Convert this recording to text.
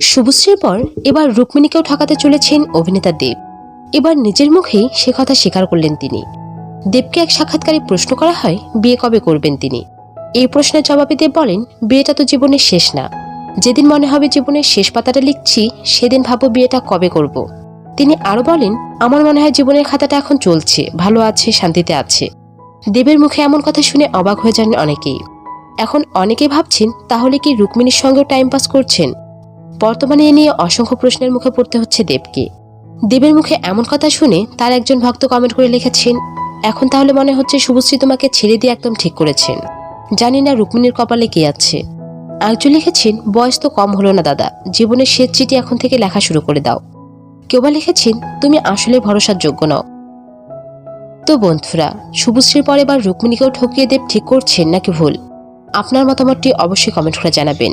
শুভশ্রীর পর এবার রুক্মিণীকেও ঠকাতে চলেছেন অভিনেতা দেব। এবার নিজের মুখেই সে কথা স্বীকার করলেন তিনি। দেবকে এক সাক্ষাৎকারে প্রশ্ন করা হয়, বিয়ে কবে করবেন তিনি? এই প্রশ্নের জবাবে দেব বলেন, বিয়েটা তো জীবনের শেষ না। যেদিন মনে হবে জীবনের শেষ পাতাটা লিখছি, সেদিন ভাবো বিয়েটা কবে করব। তিনি আরও বলেন, আমার মনে হয় জীবনের খাতাটা এখন চলছে, ভালো আছে, শান্তিতে আছে। দেবের মুখে এমন কথা শুনে অবাক হয়ে যান অনেকেই। এখন অনেকে ভাবছেন, তাহলে কি রুক্মিণীর সঙ্গেও টাইম পাস করছেন? বর্তমানে এ নিয়ে অসংখ্য প্রশ্নের মুখে পড়তে হচ্ছে দেবকে। দেবের মুখে এমন কথা শুনে তার একজন ভক্ত কমেন্ট করে লিখেছেন, এখন তাহলে মনে হচ্ছে শুভশ্রী তোমাকে ছেড়ে দিয়ে একদম ঠিক করেছেন। জানি না রুক্মিণীর কপালে কে আছে। আরেকজন লিখেছেন, বয়স তো কম হলো না দাদা, জীবনের শেষ চিঠি এখন থেকে লেখা শুরু করে দাও। কেউ বা লিখেছেন, তুমি আসলে ভরসার যোগ্য নও। তো বন্ধুরা, শুভশ্রীর পরে এবার রুক্মিণীকেও ঠকিয়ে দেব ঠিক করছেন নাকি ভুল? আপনার মতামতটি অবশ্যই কমেন্ট করে জানাবেন।